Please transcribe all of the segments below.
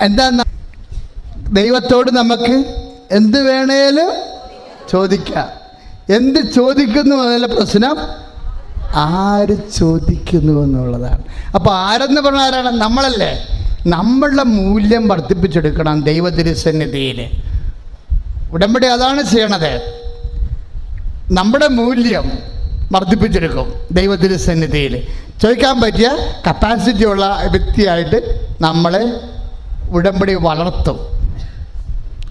എന്താ ദൈവത്തോട് നമുക്ക് എന്ത് വേണേലും ചോദിക്കാം. എന്ത് ചോദിക്കുന്നു എന്നുള്ള പ്രശ്നം ആര് ചോദിക്കുന്നു എന്നുള്ളതാണ്. അപ്പോൾ ആരെന്ന് പറഞ്ഞാൽ ആരാണ്? നമ്മളല്ലേ. നമ്മളുടെ മൂല്യം വർദ്ധിപ്പിച്ചെടുക്കണം ദൈവതിരുസന്നിധിയിൽ ഉടമ്പടി അതാണ് ചെയ്യണത്. നമ്മുടെ മൂല്യം വർദ്ധിപ്പിച്ചെടുക്കും ദൈവത്തിന്റെ സന്നിധിയിൽ. ചോദിക്കാൻ പറ്റിയ കപ്പാസിറ്റി ഉള്ള വ്യക്തിയായിട്ട് നമ്മളെ ഉടമ്പടി വളർത്തും.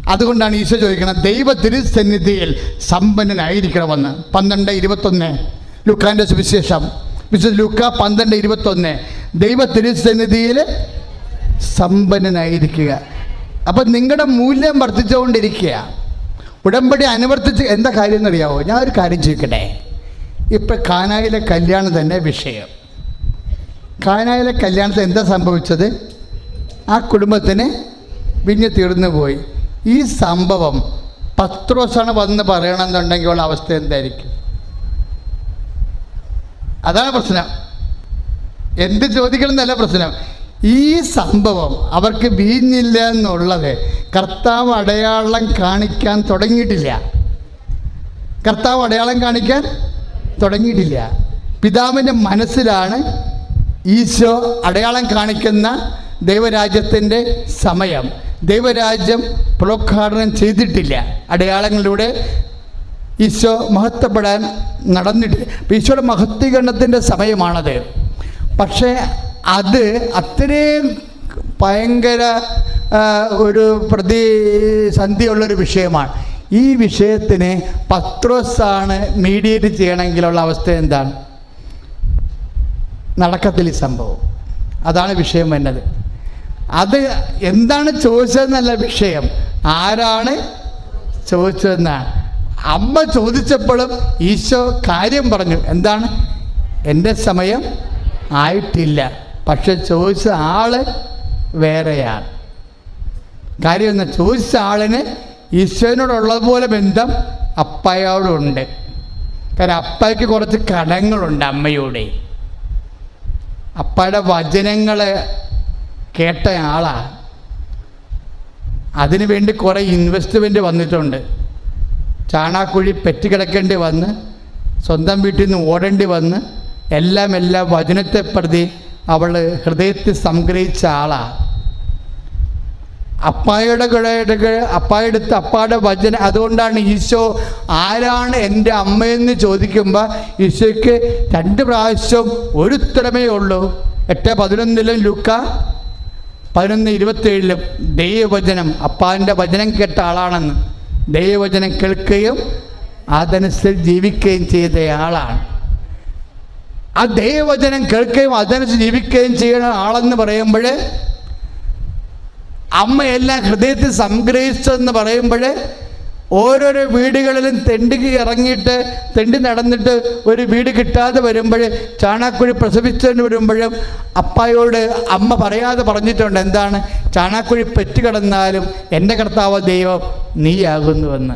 അതുകൊണ്ടാണ് ഈശോ ചോദിക്കുന്നത് ദൈവത്തിന് സന്നിധിയിൽ സമ്പന്നനായിരിക്കണമെന്ന്. പന്ത്രണ്ട് ഇരുപത്തൊന്ന്. ലുക്കാന്റെ സുവിശേഷം. വിശുദ്ധ ലുക്ക പന്ത്രണ്ട് ഇരുപത്തൊന്ന്. ദൈവത്തിന് സന്നിധിയിൽ സമ്പന്നനായിരിക്കുക. അപ്പം നിങ്ങളുടെ മൂല്യം വർദ്ധിച്ചുകൊണ്ടിരിക്കുക. ഉടമ്പടി അനുവർത്തിച്ച് എന്താ കാര്യം എന്നറിയാവോ ഞാൻ ഒരു കാര്യം ചോദിക്കട്ടെ? ഇപ്പം കാനായിലെ കല്യാണം തന്നെ വിഷയം. കാനായിലെ കല്യാണത്തിൽ എന്താ സംഭവിച്ചത്? ആ കുടുംബത്തിന് വിഞ്ഞ് തീർന്നു പോയി. ഈ സംഭവം പത്രോസാണ് വന്ന് പറയണമെന്നുണ്ടെങ്കിൽ ഉള്ള അവസ്ഥ എന്തായിരിക്കും? അതാണ് പ്രശ്നം. എന്ത് ചോദിക്കണം എന്നല്ല പ്രശ്നം. ഈ സംഭവം അവർക്ക് വീഞ്ഞില്ല എന്നുള്ളത് കർത്താവ് അടയാളം കാണിക്കാൻ തുടങ്ങിയിട്ടില്ല. കർത്താവ് അടയാളം കാണിക്കാൻ തുടങ്ങിയിട്ടില്ല. പിതാവിന്റെ മനസ്സിലാണ് ഈശോ അടയാളം കാണിക്കുന്ന ദൈവരാജ്യത്തിന്റെ സമയം. ദൈവരാജ്യം പ്രോദ്ഘാടനം ചെയ്തിട്ടില്ല. അടയാളങ്ങളിലൂടെ ഈശോ മഹത്വപ്പെടാൻ നടന്നിട്ട് ഈശോയുടെ മഹത്വീകരണത്തിന്റെ സമയമാണത്. പക്ഷേ അത് അത്രയും ഭയങ്കര ഒരു പ്രതിസന്ധിയുള്ളൊരു വിഷയമാണ്. ഈ വിഷയത്തിന് പത്രോസാണ് മീഡിയേറ്റ് ചെയ്യണമെങ്കിലുള്ള അവസ്ഥ എന്താണ്? നടക്കത്തില്ല ഈ സംഭവം. അതാണ് വിഷയം വരുന്നത്. അത് എന്താണ് ചോദിച്ചതെന്നല്ല വിഷയം. ആരാണ് ചോദിച്ചതെന്നാണ് അമ്മ ചോദിച്ചപ്പോഴും ഈശോ കാര്യം പറഞ്ഞു. എന്താണ്? എന്റെ സമയം ആയിട്ടില്ല. പക്ഷെ ചോദിച്ച ആൾ വേറെയാണ്. കാര്യം എന്നാൽ ചോദിച്ച ആളിന് ഈശോനോടുള്ളതുപോലെ ബന്ധം അപ്പയോടുണ്ട്. കാരണം അപ്പയ്ക്ക് കുറച്ച് കടങ്ങളുണ്ട് അമ്മയോടെ. അപ്പയുടെ വചനങ്ങൾ കേട്ട ആളാണ് അതിനു വേണ്ടി കുറേ ഇൻവെസ്റ്റ്മെന്റ് വന്നിട്ടുണ്ട്. ചാണാക്കുഴി പെറ്റുകിടക്കേണ്ടി വന്ന് സ്വന്തം വീട്ടിൽ നിന്ന് ഓടേണ്ടി വന്ന് എല്ലാം എല്ലാം വചനത്തെ പ്രതി അവൾ ഹൃദയത്തിൽ സംഗ്രഹിച്ച ആളാണ് അപ്പായുടെ കൂടെ അപ്പായുടെ വചന അതുകൊണ്ടാണ് ഈശോ ആരാണ് എന്റെ അമ്മയെന്ന് ചോദിക്കുമ്പോൾ ഈശോയ്ക്ക് രണ്ട് പ്രാവശ്യം ഒരു ഉത്തരമേ ഉള്ളൂ. എട്ട് പതിനൊന്നിലും ലുക്ക പതിനൊന്ന് ഇരുപത്തേഴിലും ദൈവവചനം അപ്പാന്റെ വചനം കേട്ട ആളാണെന്ന്. ദൈവവചനം കേൾക്കുകയും അതനുസരിച്ച് ജീവിക്കുകയും ചെയ്ത ആളാണ്. ആ ദൈവവചനം കേൾക്കുകയും അതനുസരിച്ച് ജീവിക്കുകയും ചെയ്യുന്ന ആളെന്ന് പറയുമ്പോൾ അമ്മയെല്ലാം ഹൃദയത്തിൽ സംഗ്രഹിച്ചെന്ന് പറയുമ്പോൾ ഓരോരോ വീടുകളിലും തെണ്ടി ഇറങ്ങിയിട്ട് തെണ്ടി നടന്നിട്ട് ഒരു വീട് കിട്ടാതെ വരുമ്പോൾ ചാണാക്കുഴി പ്രസവിച്ചതിന് വരുമ്പോഴും അപ്പായോട് അമ്മ പറയാതെ പറഞ്ഞിട്ടുണ്ട് എന്താണ്? ചാണാക്കുഴി പെറ്റുകിടന്നാലും എന്റെ കർത്താവ് ദൈവം നീയാകുന്നുവെന്ന്.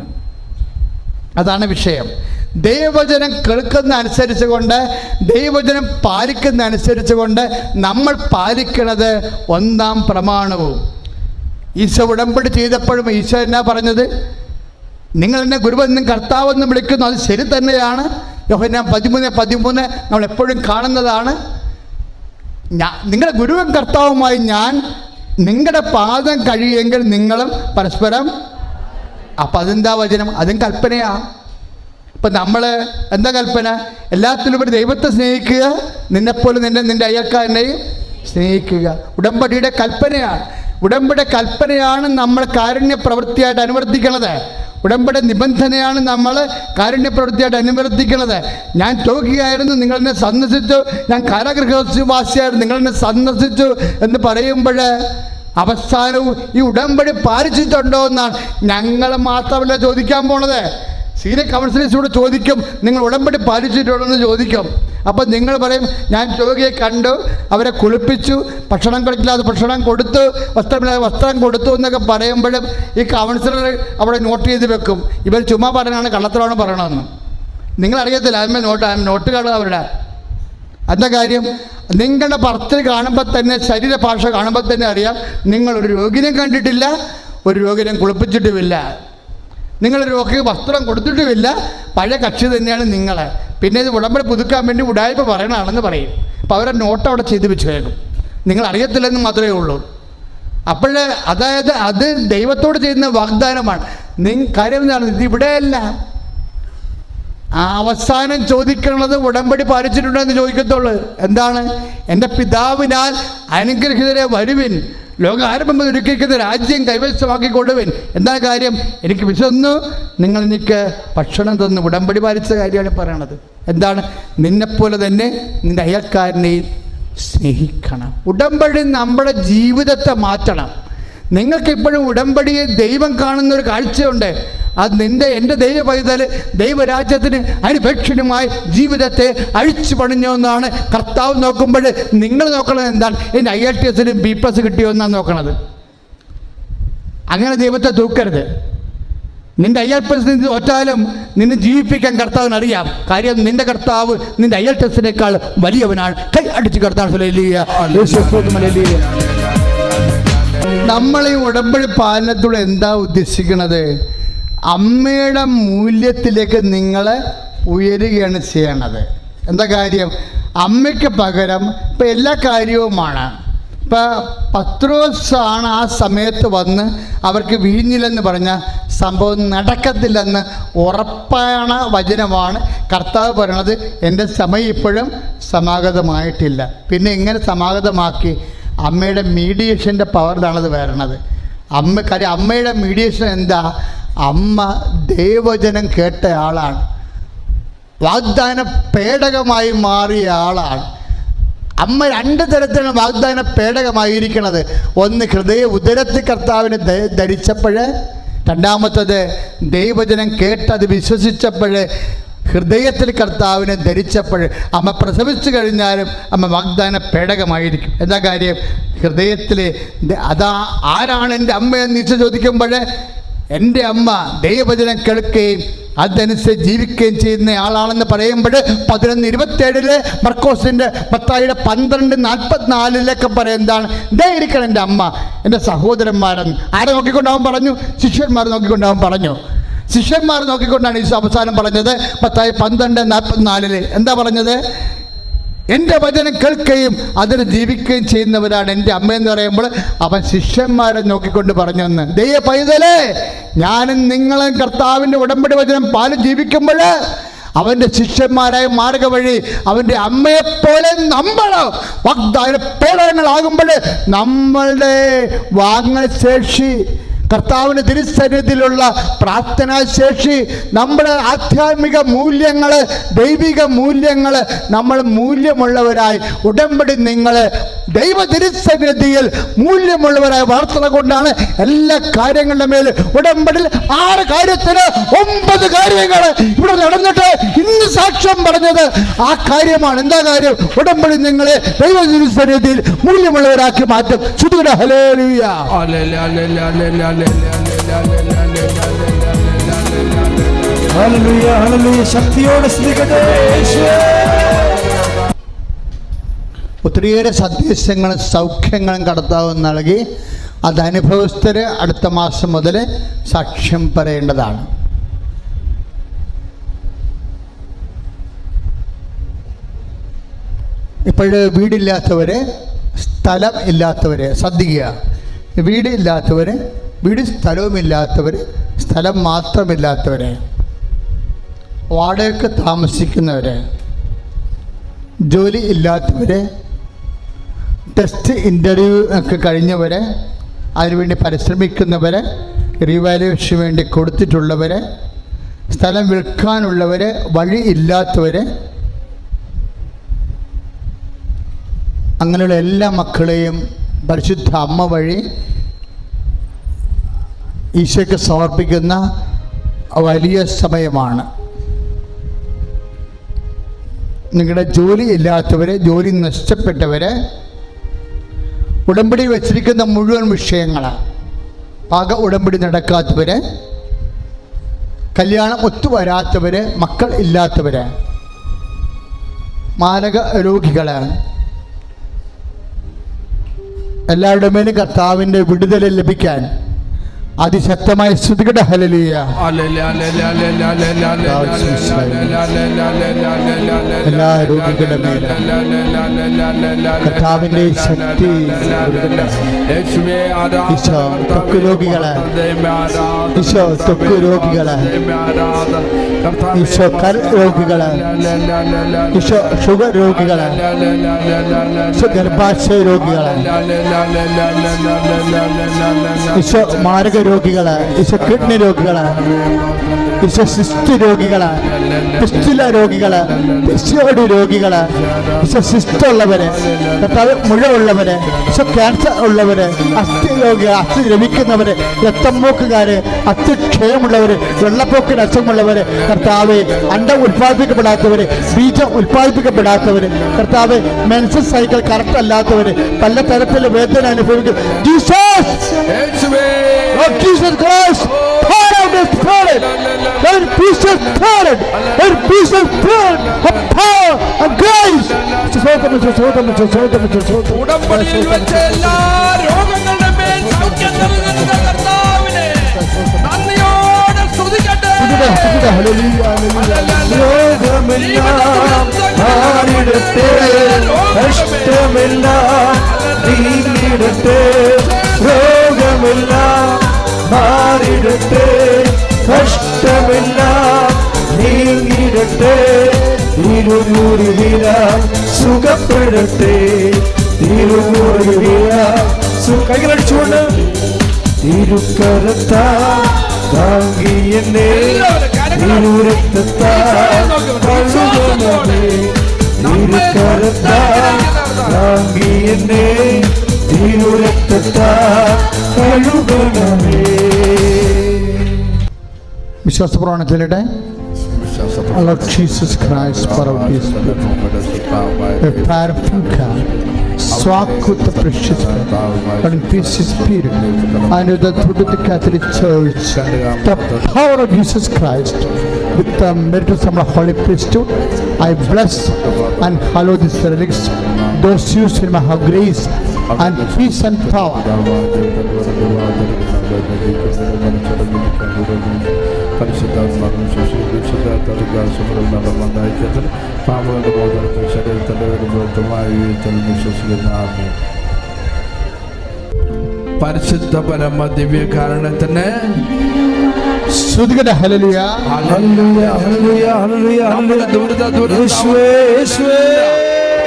അതാണ് വിഷയം. ദൈവവചനം കേൾക്കുന്ന അനുസരിച്ച് കൊണ്ട് ദൈവവചനം പാലിക്കുന്ന അനുസരിച്ച് കൊണ്ട് നമ്മൾ പാലിക്കുന്നത് ഒന്നാം പ്രമാണവും. ഈശോ ഉടമ്പടി ചെയ്തപ്പോഴും ഈശോ എന്നാ പറഞ്ഞത്? നിങ്ങൾ എന്നെ ഗുരുവെന്നും കർത്താവെന്നും വിളിക്കുന്നു അത് ശരി തന്നെയാണ്. യോഹന്നാൻ പതിമൂന്ന് പതിമൂന്ന് നമ്മൾ എപ്പോഴും കാണുന്നതാണ്. ഞാൻ നിങ്ങളുടെ ഗുരുവും കർത്താവുമായി ഞാൻ നിങ്ങളുടെ പാദം കഴിയുമെങ്കിൽ നിങ്ങളും പരസ്പരം അപ്പം അതെന്താ വചനം? അതും കൽപ്പനയാണ് ഇപ്പം നമ്മൾ എന്താ കൽപ്പന? എല്ലാത്തിലും ഒരു ദൈവത്തെ സ്നേഹിക്കുക നിന്നെപ്പോലെ നിന്നെ നിന്റെ അയ്യക്കാരനെയും സ്നേഹിക്കുക. ഉടമ്പടിയുടെ കൽപ്പനയാണ്. ഉടമ്പടി കൽപ്പനയാണ് നമ്മൾ കാരുണ്യ പ്രവൃത്തിയായിട്ട് അനുവർത്തിക്കണത്. ഉടമ്പടി നിബന്ധനയാണ് നമ്മൾ കാരുണ്യ പ്രവൃത്തിയായിട്ട് അനുവർത്തിക്കുന്നത് ഞാൻ രോഗിയായിരുന്നു നിങ്ങളെന്നെ സന്ദർശിച്ചു. ഞാൻ കാരാഗൃഹവാസിയായിരുന്നു നിങ്ങളെന്നെ സന്ദർശിച്ചു എന്ന് പറയുമ്പോൾ അവസാനവും ഈ ഉടമ്പടി പാലിച്ചിട്ടുണ്ടോ എന്നാണ് ഞങ്ങൾ മാത്രമല്ല ചോദിക്കാൻ പോണത്. സീനിയർ കൗൺസിലേഴ്സിനോട് ചോദിക്കും നിങ്ങൾ ഉടമ്പടി പാലിച്ചിട്ടുണ്ടോ എന്ന് ചോദിക്കും. അപ്പം നിങ്ങൾ പറയും ഞാൻ രോഗിയെ കണ്ടു അവരെ കുളിപ്പിച്ചു ഭക്ഷണം കഴിക്കില്ലാതെ ഭക്ഷണം കൊടുത്തു വസ്ത്രമില്ലാതെ വസ്ത്രം കൊടുത്തു എന്നൊക്കെ പറയുമ്പോഴും ഈ കൗൺസിലർ അവിടെ നോട്ട് ചെയ്ത് വെക്കും. ഇവർ ചുമ്മാ പറഞ്ഞാണ് കള്ളത്തിലാണ് പറയണമെന്ന് നിങ്ങളറിയത്തില്ല ആദ്യമേ നോട്ട് നോട്ട് കാണുക അവരുടെ. എന്താ കാര്യം? നിങ്ങളുടെ ഭർത്തൃ കാണുമ്പോൾ തന്നെ ശരീരഭാഷ കാണുമ്പോൾ തന്നെ അറിയാം നിങ്ങളൊരു രോഗിനെ കണ്ടിട്ടില്ല ഒരു രോഗിനെ കുളിപ്പിച്ചിട്ടുമില്ല. നിങ്ങൾ രോഗിക്ക് വസ്ത്രം കൊടുത്തിട്ടുമില്ല. പഴയ കക്ഷി തന്നെയാണ് നിങ്ങൾ പിന്നെ ഇത് ഉടമ്പടി പുതുക്കാൻ വേണ്ടി ഉടായ്പ പറയണതാണെന്ന് പറയും. അപ്പോൾ അവരെ നോട്ട് അവിടെ ചെയ്ത് വെച്ചേക്കും നിങ്ങൾ അറിയത്തില്ലെന്ന് മാത്രമേ ഉള്ളൂ. അപ്പോൾ അതായത് അത് ദൈവത്തോട് ചെയ്യുന്ന വാഗ്ദാനമാണ്. നിങ്ങൾ കാര്യം എന്താണ്? ഇത് ഇവിടെയല്ല. അവസാനം ചോദിക്കുന്നത് ഉടമ്പടി പാലിച്ചിട്ടുണ്ടോ എന്ന് ചോദിക്കത്തുള്ളൂ. എന്താണ്? എന്റെ പിതാവിനാൽ അനുഗ്രഹിതരെ വരുവിൻ. ലോകാരംഭം ഒരുക്കിയിരിക്കുന്ന രാജ്യം കൈവശമാക്കി കൊടുവിൻ എന്താ കാര്യം? എനിക്ക് വിശന്നു. നിങ്ങൾ എനിക്ക് ഭക്ഷണം തന്നു ഉടമ്പടി പാലിച്ച കാര്യമാണ് പറയണത്. എന്താണ്? നിന്നെപ്പോലെ തന്നെ നിന്റെ അയൽക്കാരനെയും സ്നേഹിക്കണം. ഉടമ്പടി നമ്മുടെ ജീവിതത്തെ മാറ്റണം. നിങ്ങൾക്ക് ഇപ്പോഴും ഉടമ്പടിയെ ദൈവം കാണുന്ന ഒരു കാഴ്ചയുണ്ട്. അത് നിന്റെ എന്റെ ദൈവ പൈതൽ ദൈവരാജ്യത്തിന് അനുപേക്ഷണമായ ജീവിതത്തെ അഴിച്ചു പണിഞ്ഞു എന്നാണ് കർത്താവ് നോക്കുമ്പോൾ നിങ്ങൾ നോക്കണത് എന്താണ്? എന്റെ ഐ എൽ ടി എസിന് ബി പ്ലസ് കിട്ടിയോ എന്നാണ് നോക്കണത്. അങ്ങനെ ദൈവത്തെ തൂക്കരുത്. നിന്റെ ടെസ്റ്റ് നിന്ന് തോറ്റാലും നിന്നെ ജീവിപ്പിക്കാൻ കർത്താവിന് അറിയാം കാര്യം നിന്റെ കർത്താവ് നിന്റെ എൽ ടെസ്റ്റിനേക്കാൾ വലിയവനാണ്. കൈ അടിച്ച് കർത്താവ് നമ്മളീ ഉടമ്പടി പാലനത്തോടെ എന്താ ഉദ്ദേശിക്കുന്നത് അമ്മയുടെ മൂല്യത്തിലേക്ക് നിങ്ങൾ ഉയരുകയാണ് ചെയ്യണത്. എന്താ കാര്യം? അമ്മയ്ക്ക് പകരം ഇപ്പം എല്ലാ കാര്യവുമാണ്. ഇപ്പം പത്രോസാണ് ആ സമയത്ത് വന്ന് അവർക്ക് വീഞ്ഞില്ലെന്ന് പറഞ്ഞ സംഭവം നടക്കത്തില്ലെന്ന് ഉറപ്പാണ് വചനമാണ് കർത്താവ് പറയണത്. എന്റെ സമയം ഇപ്പോഴും സമാഗതമായിട്ടില്ല. പിന്നെ എങ്ങനെ സമാഗതമാക്കി? അമ്മയുടെ മീഡിയേഷന്റെ പവറിലാണത് വരണത്. അമ്മ കാര്യം അമ്മയുടെ മീഡിയേഷൻ എന്താ? അമ്മ ദൈവജനം കേട്ട ആളാണ്. വാഗ്ദാന പേടകമായി മാറിയ ആളാണ്. അമ്മ രണ്ട് തരത്തിലാണ് വാഗ്ദാന പേടകമായിരിക്കണത്. ഒന്ന് ഹൃദയ ഉദരത്തിൽ കർത്താവിനെ ധരിച്ചപ്പോൾ രണ്ടാമത്തത് ദൈവജനം കേട്ടത് വിശ്വസിച്ചപ്പോൾ ഹൃദയത്തിൽ കർത്താവിനെ ധരിച്ചപ്പോൾ അമ്മ പ്രസവിച്ചു കഴിഞ്ഞാലും അമ്മ വാഗ്ദാന പേടകമായിരിക്കും. എന്താ കാര്യം? ഹൃദയത്തിൽ അതാ ആരാണ് എന്റെ അമ്മയെന്ന് ഈശോ ചോദിക്കുമ്പോൾ എന്റെ അമ്മ ദൈവവചനം കേൾക്കുകയും അതനുസരിച്ച് ജീവിക്കുകയും ചെയ്യുന്ന ആളാണെന്ന് പറയുമ്പോൾ പതിനൊന്ന് ഇരുപത്തേഴിൽ മർക്കോസിന്റെ പത്തായിയുടെ പന്ത്രണ്ട് നാൽപ്പത്തിനാലിലൊക്കെ പറയും എന്താണ്? ഇതായിരിക്കണം എന്റെ അമ്മ എന്റെ സഹോദരന്മാരെന്ന്. ആരെ നോക്കിക്കൊണ്ടാവും പറഞ്ഞു? ശിഷ്യന്മാർ നോക്കിക്കൊണ്ടാവും പറഞ്ഞു. ശിഷ്യന്മാർ നോക്കിക്കൊണ്ടാണ് ഈ അവസാനം പറഞ്ഞത്. പത്തായി പന്ത്രണ്ട് നാൽപ്പത്തിനാലിൽ. എന്താ പറഞ്ഞത്? എന്റെ വചനം കേൾക്കുകയും അതിന് ജീവിക്കുകയും ചെയ്യുന്നവരാണ് എന്റെ അമ്മയെന്ന് പറയുമ്പോൾ അവൻ ശിഷ്യന്മാരെ നോക്കിക്കൊണ്ട് പറഞ്ഞു പറഞ്ഞെന്ന്. ദൈവ പൈതലേ ഞാനും നിങ്ങളും കർത്താവിന്റെ ഉടമ്പടി വചനം പാലും ജീവിക്കുമ്പോൾ അവന്റെ ശിഷ്യന്മാരായ മാർഗ വഴി അവന്റെ അമ്മയെപ്പോലെ നമ്മൾ വാഗ്ദാന പേടകങ്ങളാകുമ്പോൾ നമ്മളുടെ വാങ്ങൽ ശേഷി കർത്താവിന് തിരുസന്നിധിയിലുള്ള പ്രാർത്ഥനാശേഷി നമ്മുടെ ആധ്യാത്മിക മൂല്യങ്ങൾ ദൈവിക മൂല്യങ്ങൾ നമ്മൾ മൂല്യമുള്ളവരായി ഉടമ്പടി നിങ്ങൾ ദൈവ തിരുസന്നിധിയിൽ മൂല്യമുള്ളവരായി വളർത്തുന്നത് കൊണ്ടാണ് എല്ലാ കാര്യങ്ങളുടെ മേൽ ഉടമ്പടിൽ ആറ് കാര്യത്തിന് ഒമ്പത് കാര്യങ്ങൾ ഇവിടെ നടന്നിട്ട് ഇന്ന് സാക്ഷ്യം പറഞ്ഞത്. ആ കാര്യമാണ്. എന്താ കാര്യം? ഉടമ്പടി നിങ്ങളെ ദൈവ മൂല്യമുള്ളവരാക്കി മാറ്റും. ചുതുകിട ഹല്ലേലൂയ. ശക്തിയോടെ സ്തുതിക്കട്ടെ യേശുവേ. ഒത്തിരിയേറെ സന്ദേശങ്ങളും സൗഖ്യങ്ങളും കടത്താവ് നൽകി അത് അടുത്ത മാസം മുതൽ സാക്ഷ്യം പറയേണ്ടതാണ്. ഇപ്പോഴ് വീടില്ലാത്തവര് സ്ഥലം ഇല്ലാത്തവര് ശ്രദ്ധിക്കുക. വീട് വീട് സ്ഥലവുമില്ലാത്തവർ സ്ഥലം മാത്രമില്ലാത്തവര് വാടകയ്ക്ക് താമസിക്കുന്നവര് ജോലി ഇല്ലാത്തവര് ടെസ്റ്റ് ഇന്റർവ്യൂ ഒക്കെ കഴിഞ്ഞവരെ അതിനുവേണ്ടി പരിശ്രമിക്കുന്നവരെ റീവാലുവേഷന് വേണ്ടി കൊടുത്തിട്ടുള്ളവരെ സ്ഥലം വിൽക്കാനുള്ളവരെ വഴി ഇല്ലാത്തവരെ അങ്ങനെയുള്ള എല്ലാ മക്കളെയും പരിശുദ്ധ അമ്മ വഴി ഈശോയ്ക്ക് സമർപ്പിക്കുന്ന വലിയ സമയമാണ്. നിങ്ങളുടെ ജോലി ഇല്ലാത്തവരെ ജോലി നഷ്ടപ്പെട്ടവർ ഉടമ്പടി വച്ചിരിക്കുന്ന മുഴുവൻ വിഷയങ്ങളാണ് പാക ഉടമ്പടി നടക്കാത്തവര് കല്യാണം ഒത്തുവരാത്തവര് മക്കൾ ഇല്ലാത്തവര് മാനക രോഗികൾ. എല്ലാവരുടെ മേലും കർത്താവിന്റെ വിടുതൽ ലഭിക്കാൻ അതിശക്തമായ ശ്രുതികട ഹലലിയ എല്ലാ രോഗികളുടെ മേലും കർത്താവിന്റെ ശക്തി ഈശോ രോഗികളെ ഈശോ രോഗികളെ ഈശോ കൽ രോഗികളെ ഈശോ ഷുഗർ രോഗികളെ ഈശോ ഗർഭാശയ രോഗികളെ ഈശോ മാരക രോഗികളെ കിഡ്നി രോഗികളെ ഈശോ രോഗികൾ രോഗികളെ രോഗികൾ പിസ്യോടി രോഗികളെ ഈശോ സിസ്റ്റ് ഉള്ളവര് കർത്താവ് മുഴ ഉള്ളവര് ഈശോ ക്യാൻസർ ഉള്ളവര് അസ്ഥി രോഗികൾ അസ്ഥി രമിക്കുന്നവര് രക്തംപോക്കുകാര് അസ്ഥിക്ഷയമുള്ളവര് വെള്ളപ്പൊക്കിന് അസുഖമുള്ളവര് കർത്താവ് അണ്ടം ഉത്പാദിപ്പിക്കപ്പെടാത്തവര് ബീജം ഉത്പാദിപ്പിക്കപ്പെടാത്തവര് കർത്താവ് മെൻസസ് സൈക്കിൾ കറക്റ്റ് അല്ലാത്തവര് പല തരത്തിലുള്ള വേദന അനുഭവിക്കും. Jesus! Christ, of out the Spirit. Let be of Spirit. Let peace of Spirit. Of power and grace. ഉടമ്പടിയിൽ വെച്ച എല്ലാ രോഗങ്ങളുടെ മേൽ സൗഖ്യം നൽകുന്ന കർത്താവിനെ നന്ദിയോടെ സ്തുതിക്കട്ടെ. രോഗമെല്ലാം മാറിടട്ടെ. കഷ്ടമെല്ലാം നീങ്ങിടട്ടെ. നീങ്ങിടട്ടെ തിരുമുറിവില സുഖപ്പെടട്ടെ. തിരുമുറിവില കൈകളടിച്ചുകൊണ്ട് തിരുക്കരത്താ താങ്കി എന്നെ. തിരുരക്തത്താ തിരുക്കരത്താ താങ്കി എന്നെ. തിരുരക്തത്താൽ കഴുകണമേ വിശ്വാസപ്രമാണം ചൊല്ലട്ടെ Lord Jesus Christ, pour out His Spirit. Prepare Funka, swak with the precious blood, and peace His Spirit, and with the truth of the Catholic Church, the power of Jesus Christ, with the merits of the Holy Priesthood, I bless and hallow these relics, those used in my have grace and peace and power. പരിശുദ്ധാത്മാവിനും ശുശ്രൂഷിക്കാത്തതിന് പാപങ്ങളുടെ ബോധനത്തിൽ ശരീരത്തിന്റെ വരുമ്പോഴത്തുമായ വിശ്വസിക്കുന്ന ആമേ പരിശുദ്ധ പരമ ദിവ്യ കാരണത്തിന് ശ്രുതികട ഹലലിയ ദുരിത ദുരിത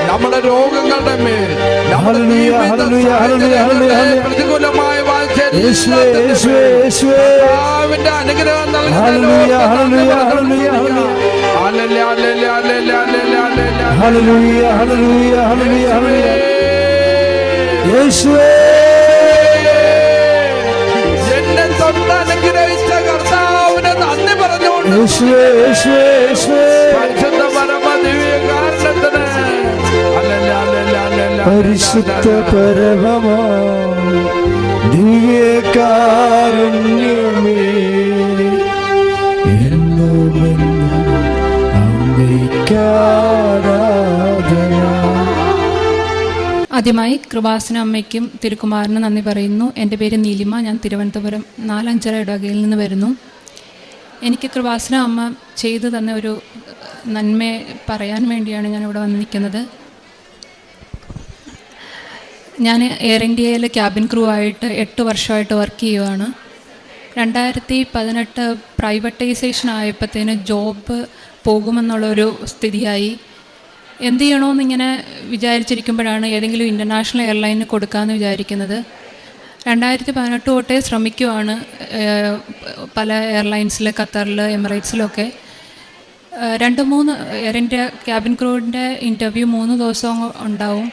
നമ്മുടെ രോഗങ്ങളുടെ മേൽ പ്രതികൂലമായ കർത്താവിന്റെ അനുഗ്രഹം നൽകുന്ന അനുഗ്രഹിച്ച കർത്താവിനെ നന്ദി പറഞ്ഞുകൊണ്ട് പരിശുദ്ധ പരമ ദിവ്യ പരിശുദ്ധ ആദ്യമായി കൃപാസന അമ്മയ്ക്കും തിരുക്കുമാറിനും നന്ദി പറയുന്നു. എന്റെ പേര് നീലിമ. ഞാൻ തിരുവനന്തപുരം നാലഞ്ചര ഇടവകയിൽ നിന്ന് വരുന്നു. എനിക്ക് കൃപാസന അമ്മ ചെയ്തു തന്ന ഒരു നന്മ പറയാൻ വേണ്ടിയാണ് ഞാൻ ഇവിടെ വന്ന് നിൽക്കുന്നത് ഞാൻ എയർ ഇന്ത്യയിൽ ക്യാബിൻ ക്രൂ ആയിട്ട് എട്ട് വർഷമായിട്ട് വർക്ക് ചെയ്യുവാണ്. രണ്ടായിരത്തി പതിനെട്ട് പ്രൈവറ്റൈസേഷൻ ആയപ്പോഴത്തേന് ജോബ് പോകുമെന്നുള്ളൊരു സ്ഥിതിയായി. എന്ത് ചെയ്യണമെന്ന് ഇങ്ങനെ വിചാരിച്ചിരിക്കുമ്പോഴാണ് ഏതെങ്കിലും ഇന്റർനാഷണൽ എയർലൈനിന് കൊടുക്കാമെന്ന് വിചാരിക്കുന്നത്. രണ്ടായിരത്തി പതിനെട്ട് തൊട്ടേ ശ്രമിക്കുവാണ് പല എയർലൈൻസിൽ ഖത്തറിൽ എമിറേറ്റ്സിലൊക്കെ. രണ്ട് മൂന്ന് എയർ ഇന്ത്യ ക്യാബിൻ ക്രൂവിന്റെ ഇന്റർവ്യൂ മൂന്ന് ദിവസം ഉണ്ടാവും.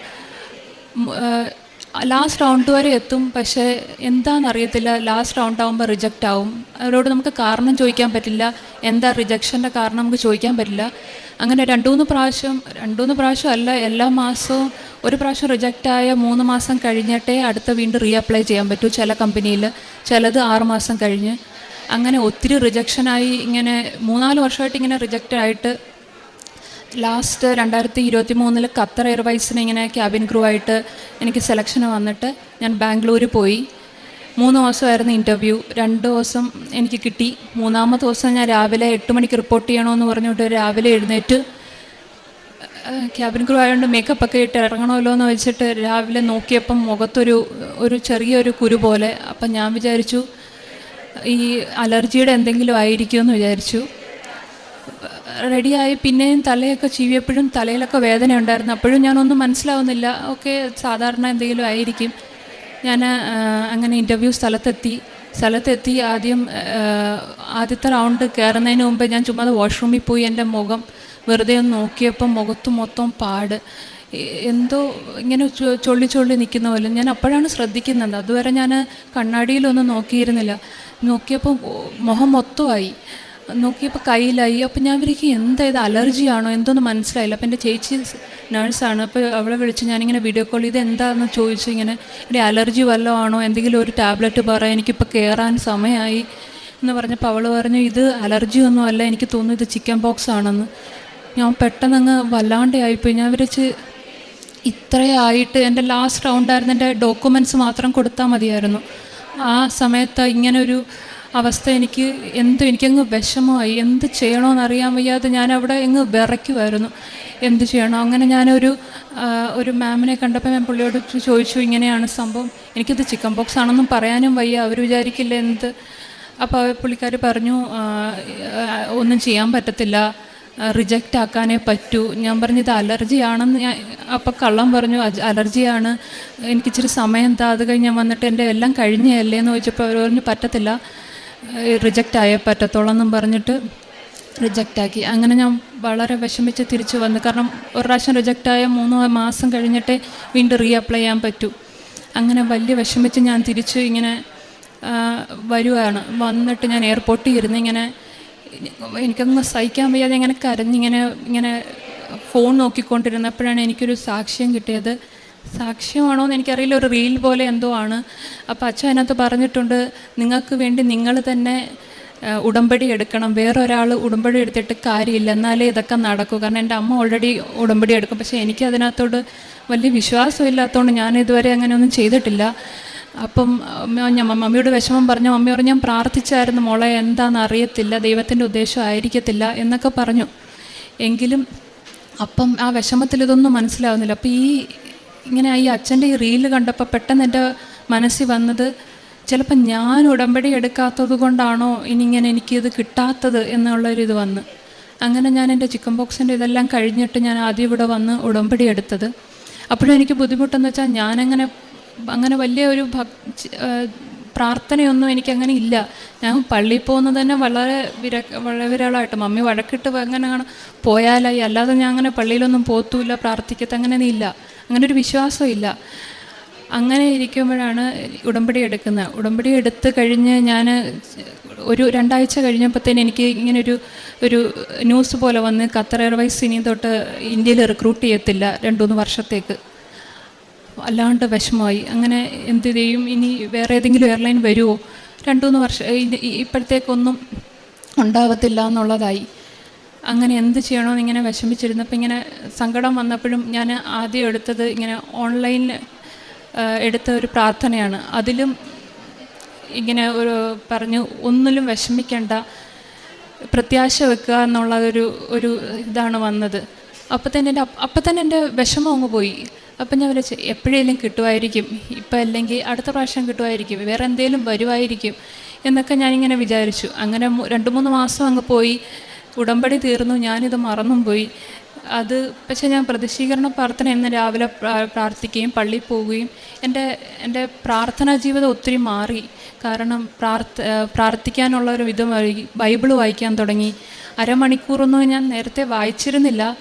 ലാസ്റ്റ് റൗണ്ട് വരെ എത്തും പക്ഷേ എന്താണെന്നറിയത്തില്ല. ലാസ്റ്റ് റൗണ്ട് ആകുമ്പോൾ റിജക്റ്റ് ആവും. അവരോട് നമുക്ക് കാരണം ചോദിക്കാൻ പറ്റില്ല. എന്താ റിജക്ഷന്റെ കാരണം നമുക്ക് ചോദിക്കാൻ പറ്റില്ല. അങ്ങനെ രണ്ട് മൂന്ന് പ്രാവശ്യം രണ്ട് മൂന്ന് പ്രാവശ്യം അല്ല എല്ലാ മാസവും ഒരു പ്രാവശ്യം റിജക്റ്റ് ആയ മൂന്ന് മാസം കഴിഞ്ഞിട്ടേ അടുത്ത വീണ്ടും റീഅപ്ലൈ ചെയ്യാൻ പറ്റൂ ചില കമ്പനിയിൽ ചിലത് ആറ് മാസം കഴിഞ്ഞ്. അങ്ങനെ ഒത്തിരി റിജക്ഷനായി ഇങ്ങനെ മൂന്നാൽ വർഷമായിട്ട് ഇങ്ങനെ റിജക്റ്റ് ആയിട്ട് ലാസ്റ്റ് രണ്ടായിരത്തി ഇരുപത്തി മൂന്നിൽ ഖത്തർ എയർവൈസിന് ഇങ്ങനെ ക്യാബിൻ ക്രൂ ആയിട്ട് എനിക്ക് സെലക്ഷൻ വന്നിട്ട് ഞാൻ ബാംഗ്ലൂർ പോയി. മൂന്ന് ദിവസമായിരുന്നു ഇന്റർവ്യൂ രണ്ട് ദിവസം എനിക്ക് കിട്ടി. മൂന്നാമത്തെ ദിവസം ഞാൻ രാവിലെ എട്ട് മണിക്ക് റിപ്പോർട്ട് ചെയ്യണമെന്ന് പറഞ്ഞിട്ട് രാവിലെ എഴുന്നേറ്റ് ക്യാബിൻ ക്രൂ ആയതുകൊണ്ട് മേക്കപ്പ് ഒക്കെ ഇട്ട് ഇറങ്ങണമല്ലോ എന്ന് വെച്ചിട്ട് രാവിലെ നോക്കിയപ്പം മുഖത്തൊരു ഒരു ചെറിയൊരു കുരു പോലെ. അപ്പം ഞാൻ വിചാരിച്ചു ഈ അലർജിയുടെ എന്തെങ്കിലും ആയിരിക്കുമെന്ന് വിചാരിച്ചു. റെഡിയായി പിന്നെയും തലയൊക്കെ ചീവിയപ്പോഴും തലയിലൊക്കെ വേദന ഉണ്ടായിരുന്നു. അപ്പോഴും ഞാനൊന്നും മനസ്സിലാവുന്നില്ല. ഓക്കെ സാധാരണ എന്തെങ്കിലും ആയിരിക്കും. ഞാൻ അങ്ങനെ ഇന്റർവ്യൂ സ്ഥലത്തെത്തി. സ്ഥലത്തെത്തി ആദ്യം ആദ്യത്തെ റൗണ്ട് കയറുന്നതിന് മുമ്പ് ഞാൻ ചുമ്മാ വാഷ്റൂമിൽ പോയി എന്റെ മുഖം വെറുതെ ഒന്ന് നോക്കിയപ്പം മുഖത്ത് മൊത്തം പാട്. എന്തോ ഇങ്ങനെ ചൊള്ളി ചൊള്ളി നിൽക്കുന്ന പോലെ. ഞാൻ അപ്പോഴാണ് ശ്രദ്ധിക്കുന്നത്. അതുവരെ ഞാൻ കണ്ണാടിയിലൊന്നും നോക്കിയിരുന്നില്ല. നോക്കിയപ്പോൾ മുഖം മൊത്തമായി നോക്കിയപ്പോൾ കയ്യിലായി. അപ്പോൾ ഞാൻ ഇവർക്ക് എന്താ ഇത് അലർജിയാണോ? എന്തോന്ന് മനസ്സിലായില്ല. അപ്പോൾ എന്റെ ചേച്ചി നേഴ്സാണ്. അപ്പോൾ അവളെ വിളിച്ച് ഞാനിങ്ങനെ വീഡിയോ കോൾ ഇത് എന്താണെന്ന് ചോദിച്ചു ഇങ്ങനെ എന്റെ അലർജി വല്ലതും ആണോ? എന്തെങ്കിലും ഒരു ടാബ്ലറ്റ് പറ. എനിക്കിപ്പോൾ കയറാൻ സമയമായി എന്ന് പറഞ്ഞപ്പോൾ അവൾ പറഞ്ഞു ഇത് അലർജി ഒന്നും അല്ല. എനിക്ക് തോന്നുന്നു ഇത് ചിക്കൻ ബോക്സ് ആണെന്ന്. ഞാൻ പെട്ടെന്നങ്ങ് വല്ലാണ്ട് ആയിപ്പോയി. ഞാൻ വിളിച്ച് ഇത്രയായിട്ട് എന്റെ ലാസ്റ്റ് റൗണ്ടായിരുന്നു എന്റെ ഡോക്യുമെന്റ്സ് മാത്രം കൊടുത്താൽ മതിയായിരുന്നു. ആ സമയത്ത് ഇങ്ങനൊരു അവസ്ഥ എനിക്ക് എന്ത് എനിക്കങ്ങ് വിഷമമായി എന്ത് ചെയ്യണമെന്ന് അറിയാൻ വയ്യാതെ ഞാൻ അവിടെ അങ്ങ് വിറയ്ക്കുമായിരുന്നു എന്ത് ചെയ്യണം? അങ്ങനെ ഞാനൊരു ഒരു മാമിനെ കണ്ടപ്പോൾ ഞാൻ പുള്ളിയോട് ചോദിച്ചു ഇങ്ങനെയാണ് സംഭവം? എനിക്കിത് ചിക്കൻ ബോക്സ് ആണെന്നും പറയാനും വയ്യ അവർ വിചാരിക്കില്ല എന്ത്? അപ്പോൾ പുള്ളിക്കാർ പറഞ്ഞു ഒന്നും ചെയ്യാൻ പറ്റത്തില്ല റിജക്റ്റ് ആക്കാനേ പറ്റൂ. ഞാൻ പറഞ്ഞു ഇത് അലർജി ആണെന്ന് ഞാൻ അപ്പോൾ കള്ളം പറഞ്ഞു "അജ് അലർജിയാണ്. എനിക്കിച്ചിരി സമയം താ അത് കഴിഞ്ഞ് വന്നിട്ട് എന്റെ എല്ലാം കഴിഞ്ഞല്ലേ എന്ന് ചോദിച്ചപ്പോൾ അവർ പറഞ്ഞു പറ്റത്തില്ല റിജക്റ്റ് ആയേ പറ്റത്തോളം എന്നും പറഞ്ഞിട്ട് റിജക്റ്റാക്കി. അങ്ങനെ ഞാൻ വളരെ വിഷമിച്ച് തിരിച്ചു വന്നു. കാരണം ഒരു പ്രാവശ്യം റിജക്റ്റായ മൂന്ന് മാസം കഴിഞ്ഞിട്ടേ വീണ്ടും റീഅപ്ലൈ ചെയ്യാൻ പറ്റൂ. അങ്ങനെ വലിയ വിഷമിച്ച് ഞാൻ തിരിച്ചു ഇങ്ങനെ വരുവാണ്. വന്നിട്ട് ഞാൻ എയർപോർട്ടിൽ ഇരുന്ന് ഇങ്ങനെ എനിക്കൊന്ന് സഹിക്കാൻ വയ്യാതെ ഇങ്ങനെ കരഞ്ഞിങ്ങനെ ഇങ്ങനെ ഫോൺ നോക്കിക്കൊണ്ടിരുന്നപ്പോഴാണ് എനിക്കൊരു സാക്ഷ്യം കിട്ടിയത്. സാക്ഷ്യമാണോ എന്ന് എനിക്കറിയില്ല ഒരു റീൽ പോലെ എന്തോ ആണ്. അപ്പോൾ അച്ഛൻ അതിനകത്ത് പറഞ്ഞിട്ടുണ്ട് നിങ്ങൾക്ക് വേണ്ടി നിങ്ങൾ തന്നെ ഉടമ്പടി എടുക്കണം. വേറൊരാൾ ഉടമ്പടി എടുത്തിട്ട് കാര്യമില്ല. എന്നാലേ ഇതൊക്കെ നടക്കൂ. കാരണം എന്റെ അമ്മ ഓൾറെഡി ഉടമ്പടി എടുക്കും. പക്ഷേ എനിക്ക് അതിനകത്തോട് വലിയ വിശ്വാസം ഇല്ലാത്തതുകൊണ്ട് ഞാൻ ഇതുവരെ അങ്ങനെയൊന്നും ചെയ്തിട്ടില്ല. അപ്പം ഞാൻ മമ്മിയോട് വിഷമം പറഞ്ഞു. മമ്മി പറഞ്ഞു ഞാൻ പ്രാർത്ഥിച്ചായിരുന്നു മോളെ എന്താണെന്ന് അറിയത്തില്ല. ദൈവത്തിന്റെ ഉദ്ദേശം ആയിരിക്കത്തില്ല. എന്നൊക്കെ പറഞ്ഞു. എങ്കിലും അപ്പം ആ വിഷമത്തിൽ ഇതൊന്നും മനസ്സിലാവുന്നില്ല. അപ്പം ഈ ഇങ്ങനെ ഈ അച്ഛന്റെ ഈ റീൽ കണ്ടപ്പോൾ പെട്ടെന്ന് എന്റെ മനസ്സിൽ വന്നത് ചിലപ്പോൾ ഞാൻ ഉടമ്പടി എടുക്കാത്തത് കൊണ്ടാണോ ഇനി ഇങ്ങനെ എനിക്കിത് കിട്ടാത്തത് എന്നുള്ളൊരിത് വന്ന്. അങ്ങനെ ഞാൻ എന്റെ ചിക്കൻ ബോക്സിന്റെ ഇതെല്ലാം കഴിഞ്ഞിട്ട് ഞാൻ ആദ്യം ഇവിടെ വന്ന് ഉടമ്പടി എടുത്തത്. അപ്പോഴും എനിക്ക് ബുദ്ധിമുട്ടെന്ന് വെച്ചാൽ ഞാനങ്ങനെ അങ്ങനെ വലിയ ഒരു ഭക് പ്രാർത്ഥനയൊന്നും എനിക്കങ്ങനെ ഇല്ല. ഞാൻ പള്ളിയിൽ പോകുന്നത് തന്നെ വളരെ വിര വളരെ വിരളമായിട്ട് മമ്മി വഴക്കിട്ട് അങ്ങനെ പോയാലായി. അല്ലാതെ ഞാൻ അങ്ങനെ പള്ളിയിലൊന്നും പോത്തൂല്ല പ്രാർത്ഥിക്കത്ത് അങ്ങനെയൊന്നും ഇല്ല. അങ്ങനെ ഒരു വിശ്വാസം ഇല്ല. അങ്ങനെ ഇരിക്കുമ്പോഴാണ് ഉടമ്പടി എടുക്കുന്നത്. ഉടമ്പടി എടുത്ത് കഴിഞ്ഞ് ഞാൻ ഒരു രണ്ടാഴ്ച കഴിഞ്ഞപ്പോഴത്തേന് എനിക്ക് ഇങ്ങനൊരു ഒരു ന്യൂസ് പോലെ വന്ന് ഖത്തർ എയർവൈസ് ഇനി തൊട്ട് ഇന്ത്യയിൽ റിക്രൂട്ട് ചെയ്യത്തില്ല രണ്ട് മൂന്ന് വർഷത്തേക്ക്. അല്ലാണ്ട് വിഷമമായി. അങ്ങനെ എന്ത് ചെയ്യും? ഇനി വേറെ ഏതെങ്കിലും എയർലൈൻ വരുമോ രണ്ടു മൂന്ന് വർഷം ഇപ്പോഴത്തേക്കൊന്നും ഉണ്ടാവത്തില്ല എന്നുള്ളതായി. അങ്ങനെ എന്ത് ചെയ്യണമെന്ന് ഇങ്ങനെ വിഷമിച്ചിരുന്നപ്പോൾ ഇങ്ങനെ സങ്കടം വന്നപ്പോഴും ഞാൻ ആദ്യം എടുത്തത് ഇങ്ങനെ ഓൺലൈനിൽ എടുത്ത ഒരു പ്രാർത്ഥനയാണ്. അതിലും ഇങ്ങനെ ഒരു പറഞ്ഞു ഒന്നിലും വിഷമിക്കേണ്ട. പ്രത്യാശ വെക്കുക എന്നുള്ള ഒരു ഒരു ഇതാണ് വന്നത്. അപ്പം തന്നെ എന്റെ അപ്പം തന്നെ എന്റെ വിഷമം അങ്ങ് പോയി. അപ്പം ഞാൻ വിളിച്ചു എപ്പോഴേലും കിട്ടുമായിരിക്കും. ഇപ്പം അല്ലെങ്കിൽ അടുത്ത പ്രാവശ്യം കിട്ടുമായിരിക്കും. വേറെ എന്തെങ്കിലും വരുമായിരിക്കും എന്നൊക്കെ ഞാനിങ്ങനെ വിചാരിച്ചു. അങ്ങനെ രണ്ട് മൂന്ന് മാസം അങ്ങ് പോയി. ഉടമ്പടി തീർന്നു. ഞാനിത് മറന്നും പോയി. അത് പക്ഷേ ഞാൻ പ്രതിഷീകരണ പ്രാർത്ഥന എന്ന് രാവിലെ പ്രാ- പ്രാർത്ഥിക്കുകയും പള്ളിയിൽ പോവുകയും എന്റെ എന്റെ പ്രാർത്ഥനാ ജീവിതം ഒത്തിരി മാറി. കാരണം പ്രാർത്ഥ പ്രാർത്ഥിക്കാനുള്ള ഒരു വിധമായി ബൈബിൾ വായിക്കാൻ തുടങ്ങി. അരമണിക്കൂറൊന്നും ഞാൻ നേരത്തെ വായിച്ചിരുന്നില്ല.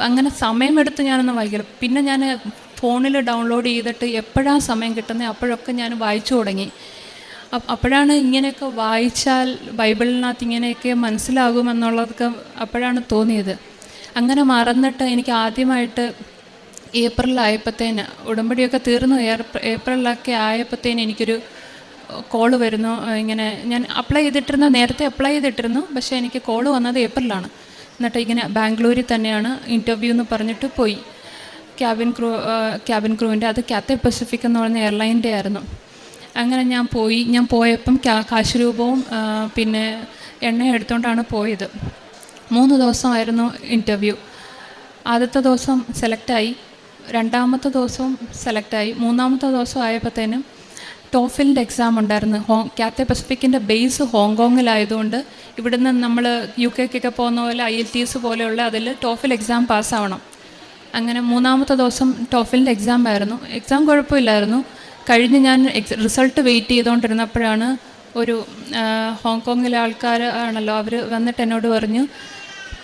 അങ്ങനെ സമയമെടുത്ത് ഞാനൊന്ന് വായിക്കില്ല പിന്നെ ഞാൻ ഫോണിൽ ഡൗൺലോഡ് ചെയ്തിട്ട് എപ്പോഴാണ് സമയം കിട്ടുന്നത് അപ്പോഴൊക്കെ ഞാൻ വായിച്ചു തുടങ്ങി. അപ്പോഴാണ് ഇങ്ങനെയൊക്കെ വായിച്ചാൽ ബൈബിളിനകത്ത് ഇങ്ങനെയൊക്കെ മനസ്സിലാകുമെന്നുള്ളതൊക്കെ അപ്പോഴാണ് തോന്നിയത്. അങ്ങനെ മറന്നിട്ട് എനിക്ക് ആദ്യമായിട്ട് ഏപ്രിലായപ്പോഴത്തേന് ഉടമ്പടിയൊക്കെ തീർന്നു. ഏപ്ര- ഏപ്രിലൊക്കെ ആയപ്പോഴത്തേന് എനിക്കൊരു കോൾ വരുന്നു. ഇങ്ങനെ ഞാൻ അപ്ലൈ ചെയ്തിട്ടിരുന്നു നേരത്തെ അപ്ലൈ ചെയ്തിട്ടിരുന്നു. പക്ഷേ എനിക്ക് കോൾ വന്നത് ഏപ്രിലാണ്. എന്നിട്ട് ഇങ്ങനെ ബാംഗ്ലൂരിൽ തന്നെയാണ് ഇന്റർവ്യൂ എന്ന് പറഞ്ഞിട്ട് പോയി. ക്യാബിൻ ക്രൂ ക്യാബിൻ ക്രൂവിന്റെ അത് കാത്തെ പസഫിക് എന്ന് പറഞ്ഞ എയർലൈന്റെ ആയിരുന്നു. അങ്ങനെ ഞാൻ പോയി. ഞാൻ പോയപ്പം കാശുരൂപവും കാശ് രൂപവും പിന്നെ എണ്ണയും എടുത്തുകൊണ്ടാണ് പോയത്. മൂന്ന് ദിവസമായിരുന്നു ഇന്റർവ്യൂ ആദ്യത്തെ ദിവസം സെലക്റ്റായി രണ്ടാമത്തെ ദിവസവും സെലക്റ്റായി മൂന്നാമത്തെ ദിവസം ആയപ്പോഴത്തേനും ടോഫിലിന്റെ എക്സാം ഉണ്ടായിരുന്നു. ഹോ ക്യാത്തേ പസഫിക്കിന്റെ ബേസ് ഹോങ്കോങ്ങിലായതുകൊണ്ട് ഇവിടുന്ന് നമ്മൾ യു കെക്കൊക്കെ പോകുന്ന പോലെ ഐ എൽ ടി എസ് പോലെയുള്ള അതിൽ ടോഫിൽ എക്സാം പാസ്സാവണം അങ്ങനെ മൂന്നാമത്തെ ദിവസം ടോഫിലിന്റെ എക്സാം ആയിരുന്നു. എക്സാം കുഴപ്പമില്ലായിരുന്നു. കഴിഞ്ഞ് ഞാൻ റിസൾട്ട് വെയിറ്റ് ചെയ്തുകൊണ്ടിരുന്നപ്പോഴാണ് ഒരു ഹോങ്കോങ്ങിലെ ആൾക്കാർ ആണല്ലോ അവർ വന്നിട്ട് എന്നോട് പറഞ്ഞു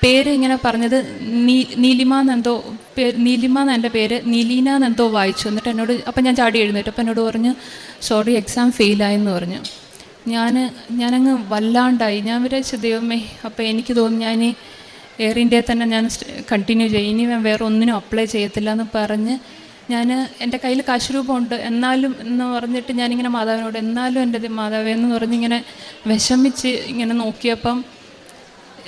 പേര് ഇങ്ങനെ പറഞ്ഞത് നീ നീലിമ എന്നെന്തോ പേര് നീലിമ എന്ന് എന്റെ പേര് നീലീന എന്നെന്തോ വായിച്ചു. എന്നിട്ട് എന്നോട് അപ്പം ഞാൻ ചാടി എഴുന്നേറ്റ്. അപ്പം എന്നോട് പറഞ്ഞു സോറി എക്സാം ഫെയിലായെന്ന് പറഞ്ഞു. ഞാൻ ഞാനങ്ങ് വല്ലാണ്ടായി. ഞാൻ വിചാരിച്ചു ദൈവമേ അപ്പം എനിക്ക് തോന്നി ഞാൻ എയർ ഇന്ത്യയിൽ തന്നെ ഞാൻ കണ്ടിന്യൂ ചെയ്യും. ഇനി വേറെ ഒന്നിനും അപ്ലൈ ചെയ്യത്തില്ല എന്ന് പറഞ്ഞ് ഞാൻ എന്റെ കയ്യിൽ കാശ് രൂപമുണ്ട് എന്നാലും എന്ന് പറഞ്ഞിട്ട് ഞാനിങ്ങനെ മാതാവിനോട് എന്നാലും എന്റെ മാതാവേ എന്ന് പറഞ്ഞിങ്ങനെ വിഷമിച്ച് ഇങ്ങനെ നോക്കിയപ്പം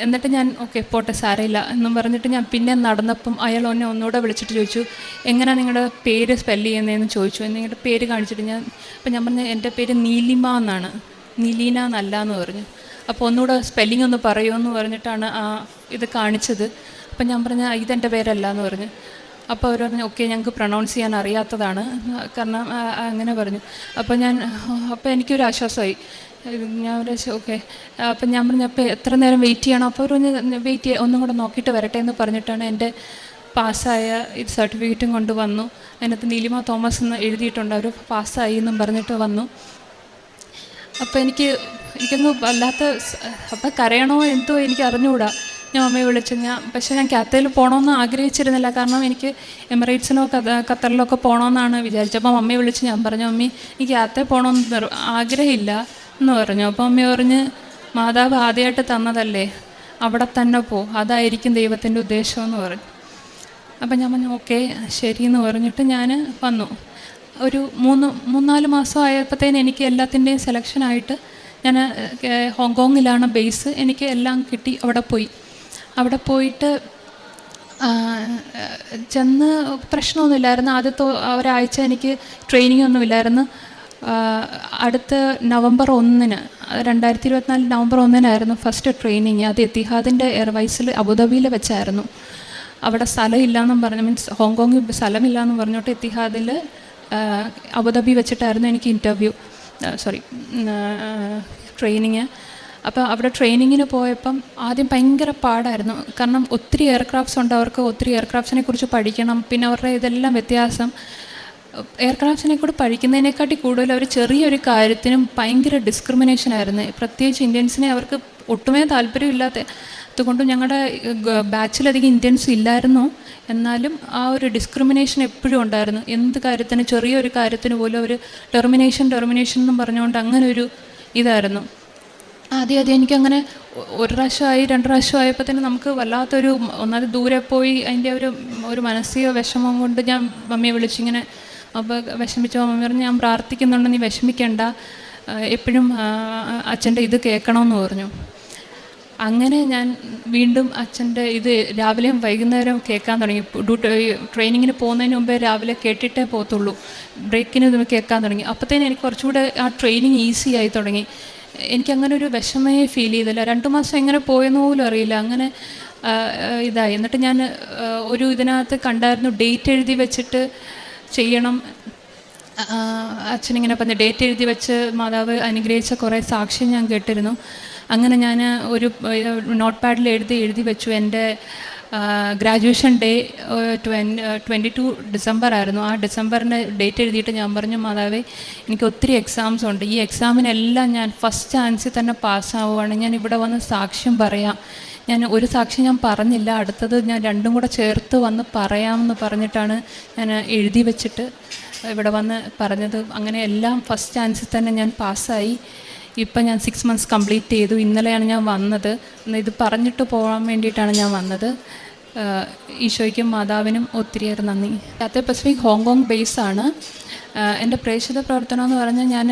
എന്നിട്ട് ഞാൻ ഓക്കെ പോട്ടെ സാരമില്ല എന്നും പറഞ്ഞിട്ട് ഞാൻ പിന്നെ നടന്നപ്പം അയാൾ എന്നെ ഒന്നുകൂടെ വിളിച്ചിട്ട് ചോദിച്ചു എങ്ങനെയാണ് നിങ്ങളുടെ പേര് സ്പെല്ല് ചെയ്യുന്നതെന്ന് ചോദിച്ചു നിങ്ങളുടെ പേര് കാണിച്ചിട്ട് ഞാൻ അപ്പം ഞാൻ പറഞ്ഞു എന്റെ പേര് നീലിമ എന്നാണ് നീലീന എന്നല്ല എന്ന് പറഞ്ഞു. അപ്പോൾ ഒന്നുകൂടെ സ്പെല്ലിംഗ് ഒന്ന് പറയുമെന്ന് പറഞ്ഞിട്ടാണ് ആ ഇത് കാണിച്ചത്. അപ്പം ഞാൻ പറഞ്ഞ ഇതെന്റെ പേരല്ല എന്ന് പറഞ്ഞു. അപ്പോൾ അവർ പറഞ്ഞു ഓക്കെ ഞങ്ങൾക്ക് പ്രൊണൗൺസ് ചെയ്യാൻ അറിയാത്തതാണ് കാരണം അങ്ങനെ പറഞ്ഞു. അപ്പോൾ ഞാൻ അപ്പോൾ എനിക്കൊരു ആശ്വാസമായി. ഞാൻ ഒരു ഓക്കെ അപ്പം ഞാൻ പറഞ്ഞു അപ്പോൾ എത്ര നേരം വെയിറ്റ് ചെയ്യണം? അപ്പോൾ അവർ വെയിറ്റ് ചെയ്യുക ഒന്നും കൂടെ നോക്കിയിട്ട് വരട്ടെ എന്ന് പറഞ്ഞിട്ടാണ് എന്റെ പാസ്സായ ഇത് സർട്ടിഫിക്കറ്റും കൊണ്ട് വന്നു. അതിനകത്ത് നീലിമ തോമസ് എന്ന് എഴുതിയിട്ടുണ്ട്. അവർ പാസ്സായി എന്നും പറഞ്ഞിട്ട് വന്നു. അപ്പോൾ എനിക്ക് എനിക്കൊന്ന് വല്ലാത്ത അപ്പം കരയണോ എന്തോ എനിക്ക് അറിഞ്ഞുകൂടാ ഞാൻ അമ്മയെ വിളിച്ചു. ഞാൻ പക്ഷേ ഞാൻ ഖത്തറിൽ പോകണമെന്ന് ആഗ്രഹിച്ചിരുന്നില്ല. കാരണം എനിക്ക് എമിറേറ്റ്സിനോ ഖത്തറിലോ ഒക്കെ പോകണമെന്നാണ് വിചാരിച്ചത്. അപ്പം അമ്മയെ വിളിച്ച്. ഞാൻ പറഞ്ഞു അമ്മി എനിക്ക് ഖത്തറിൽ പോകണമെന്ന് ആഗ്രഹമില്ല. എന്ന് പറഞ്ഞു. അപ്പോൾ അമ്മ പറഞ്ഞ് മാതാവ് ആദ്യമായിട്ട് തന്നതല്ലേ? അവിടെ തന്നെ പോ. അതായിരിക്കും ദൈവത്തിന്റെ ഉദ്ദേശം എന്ന് പറഞ്ഞു. അപ്പം ഞാൻ പറഞ്ഞു ഓക്കെ ശരി എന്ന് പറഞ്ഞിട്ട് ഞാൻ വന്നു. ഒരു മൂന്ന് മൂന്നാൽ മാസം ആയപ്പോഴത്തേന് എനിക്ക് എല്ലാത്തിന്റെയും സെലക്ഷനായിട്ട് ഞാൻ ഹോങ്കോങ്ങിലാണ് ബേസ് എനിക്ക് എല്ലാം കിട്ടി അവിടെ പോയി. അവിടെ പോയിട്ട് ചെന്ന് പ്രശ്നമൊന്നുമില്ലായിരുന്നു. ആദ്യത്തെ ഒരാഴ്ച എനിക്ക് ട്രെയിനിങ് ഒന്നുമില്ലായിരുന്നു. അടുത്ത നവംബർ ഒന്നിന് രണ്ടായിരത്തി ഇരുപത്തിനാല് നവംബർ ഒന്നിനായിരുന്നു ഫസ്റ്റ് ട്രെയിനിങ് അത് എത്തിഹാദിന്റെ എയർവൈസിൽ അബുദാബിയിൽ വെച്ചായിരുന്നു. അവിടെ സ്ഥലമില്ലയെന്നും പറഞ്ഞു മീൻസ് ഹോങ്കോങ്ങിൽ സ്ഥലമില്ലയെന്നും പറഞ്ഞോട്ട് എത്തിഹാദിൽ അബുദാബി വെച്ചിട്ടായിരുന്നു എനിക്ക് ഇന്റർവ്യൂ സോറി ട്രെയിനിങ് അപ്പോൾ അവിടെ ട്രെയിനിങ്ങിന് പോയപ്പം ആദ്യം ഭയങ്കര പാടായിരുന്നു. കാരണം ഒത്തിരി എയർക്രാഫ്റ്റ്സ് ഉണ്ട് അവർക്ക് ഒത്തിരി എയർക്രാഫ്റ്റ്സിനെ കുറിച്ച് പഠിക്കണം പിന്നെ അവരുടെ ഇതെല്ലാം വ്യത്യാസം. എയർക്രാഫ്റ്റ്സിനെ കൂടെ പഴിക്കുന്നതിനെക്കാട്ടി കൂടുതൽ അവർ ചെറിയൊരു കാര്യത്തിനും ഭയങ്കര ഡിസ്ക്രിമിനേഷൻ ആയിരുന്നു. പ്രത്യേകിച്ച് ഇന്ത്യൻസിനെ അവർക്ക് ഒട്ടുമേ താല്പര്യമില്ലാത്ത അതുകൊണ്ട് ഞങ്ങളുടെ ബാച്ചിലധികം ഇന്ത്യൻസ് ഇല്ലായിരുന്നു. എന്നാലും ആ ഒരു ഡിസ്ക്രിമിനേഷൻ എപ്പോഴും ഉണ്ടായിരുന്നു. എന്ത് കാര്യത്തിന് ചെറിയൊരു കാര്യത്തിന് പോലും ഒരു ടെർമിനേഷൻ ടെർമിനേഷൻ എന്നും പറഞ്ഞുകൊണ്ട് അങ്ങനെ ഒരു ഇതായിരുന്നു. ആദ്യം ആദ്യം എനിക്കങ്ങനെ ഒരു പ്രാവശ്യമായി രണ്ട് പ്രാവശ്യമായപ്പോൾ തന്നെ നമുക്ക് വല്ലാത്തൊരു ഒന്നാമത് ദൂരെ പോയി അതിന്റെ ഒരു ഒരു മാനസിക വിഷമം കൊണ്ട് ഞാൻ മമ്മിയെ വിളിച്ചിങ്ങനെ അപ്പോൾ വിഷമിച്ച മമ്മി പറഞ്ഞു ഞാൻ പ്രാർത്ഥിക്കുന്നുണ്ട് നീ വിഷമിക്കണ്ട. എപ്പോഴും അച്ഛന്റെ ഇത് കേൾക്കണമെന്ന് പറഞ്ഞു. അങ്ങനെ ഞാൻ വീണ്ടും അച്ഛന്റെ ഇത് രാവിലെയും വൈകുന്നേരം കേൾക്കാൻ തുടങ്ങി. ട്രെയിനിങ്ങിന് പോകുന്നതിന് മുമ്പേ രാവിലെ കേട്ടിട്ടേ പോകത്തുള്ളൂ. ബ്രേക്കിന് ഇത് കേൾക്കാൻ തുടങ്ങി. അപ്പോഴത്തേനും എനിക്ക് കുറച്ചുകൂടെ ആ ട്രെയിനിങ് ഈസി ആയി തുടങ്ങി. എനിക്കങ്ങനെ ഒരു വിഷമേ ഫീൽ ചെയ്തില്ല. രണ്ട് മാസം എങ്ങനെ പോയെന്ന് പോലും അറിയില്ല. അങ്ങനെ ഇതായി. എന്നിട്ട് ഞാൻ ഒരു ഇതിനകത്ത് കണ്ടായിരുന്നു ഡേറ്റ് എഴുതി വെച്ചിട്ട് ചെയ്യണം. അച്ഛനിങ്ങനെ പറഞ്ഞ ഡേറ്റ് എഴുതി വെച്ച് മാതാവ് അനുഗ്രഹിച്ച കുറേ സാക്ഷ്യം ഞാൻ കേട്ടിരുന്നു. അങ്ങനെ ഞാൻ ഒരു നോട്ട് പാഡിൽ എഴുതി എഴുതി വെച്ചു. എന്റെ graduation day twenty two December ആയിരുന്നു. ആ ഡിസംബറിന്റെ ഡേറ്റ് എഴുതിയിട്ട് ഞാൻ പറഞ്ഞു മാതാവേ എനിക്ക് ഒത്തിരി എക്സാംസ് ഉണ്ട്. ഈ എക്സാമിനെല്ലാം ഞാൻ ഫസ്റ്റ് ചാൻസിൽ തന്നെ പാസ്സാവുകയാണ് ഞാൻ ഇവിടെ വന്ന് സാക്ഷ്യം പറയാം. ഞാൻ ഒരു സാക്ഷി ഞാൻ പറഞ്ഞില്ല. അടുത്തത് ഞാൻ രണ്ടും കൂടെ ചേർത്ത് വന്ന് പറയാമെന്ന് പറഞ്ഞിട്ടാണ് ഞാൻ എഴുതി വെച്ചിട്ട് ഇവിടെ വന്ന് പറഞ്ഞത്. അങ്ങനെ എല്ലാം ഫസ്റ്റ് ചാൻസിൽ തന്നെ ഞാൻ പാസ്സായി. ഇപ്പം ഞാൻ സിക്സ് മന്ത്സ് കംപ്ലീറ്റ് ചെയ്തു. ഇന്നലെയാണ് ഞാൻ വന്നത്. ഇത് പറഞ്ഞിട്ട് പോകാൻ വേണ്ടിയിട്ടാണ് ഞാൻ വന്നത്. ഈശോയ്ക്കും മാതാവിനും ഒത്തിരിയേറെ നന്ദി. കാത്തെ പസഫിക് ഹോങ്കോങ് ബേസ് ആണ്. എന്റെ പ്രേക്ഷിത പ്രവർത്തനം എന്ന് പറഞ്ഞാൽ ഞാൻ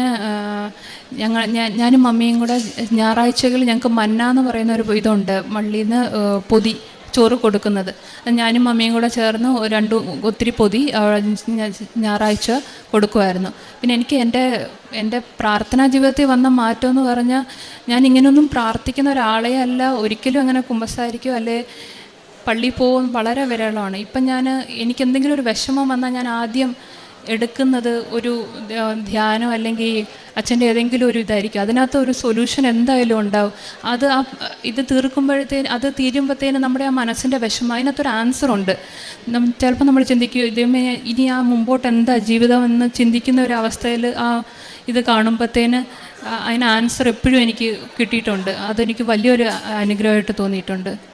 ഞങ്ങൾ ഞാൻ ഞാനും മമ്മിയും കൂടെ ഞായറാഴ്ചകളിൽ ഞങ്ങൾക്ക് മന്ന എന്ന് പറയുന്ന ഒരു ഇതുണ്ട് മള്ളിയിൽ നിന്ന് പൊതി ചോറ് കൊടുക്കുന്നത്. ഞാനും മമ്മിയും കൂടെ ചേർന്ന് രണ്ട് ഒത്തിരി പൊതി ഞായറാഴ്ച കൊടുക്കുമായിരുന്നു. പിന്നെ എനിക്ക് എന്റെ എന്റെ പ്രാർത്ഥനാ ജീവിതത്തിൽ വന്ന മാറ്റം എന്ന് പറഞ്ഞാൽ ഞാൻ ഇങ്ങനെയൊന്നും പ്രാർത്ഥിക്കുന്ന ഒരാളെ അല്ല ഒരിക്കലും അങ്ങനെ കുമ്പസാരിക്കോ അല്ലെ പള്ളിയിൽ പോകും വളരെ വിരളമാണ്. ഇപ്പം ഞാൻ എനിക്ക് എന്തെങ്കിലും ഒരു വിഷമം വന്നാൽ ഞാൻ ആദ്യം എടുക്കുന്നത് ഒരു ധ്യാനം അല്ലെങ്കിൽ അച്ഛന്റെ ഏതെങ്കിലും ഒരു ഇതായിരിക്കും. അതിനകത്ത് ഒരു സൊല്യൂഷൻ എന്തായാലും ഉണ്ടാവും. അത് ആ ഇത് തീർക്കുമ്പോഴത്തേന് അത് തീരുമ്പോഴത്തേന് നമ്മുടെ ആ മനസ്സിന്റെ വിഷമം അതിനകത്തൊരു ആൻസർ ഉണ്ട്. ചിലപ്പോൾ നമ്മൾ ചിന്തിക്കും ഇതേമേ ഇനി ആ മുമ്പോട്ട് എന്താ ജീവിതം എന്ന് ചിന്തിക്കുന്ന ഒരു അവസ്ഥയിൽ ആ ഇത് കാണുമ്പോഴത്തേന് അതിന് ആൻസർ എപ്പോഴും എനിക്ക് കിട്ടിയിട്ടുണ്ട്. അതെനിക്ക് വലിയൊരു അനുഗ്രഹമായിട്ട് തോന്നിയിട്ടുണ്ട്.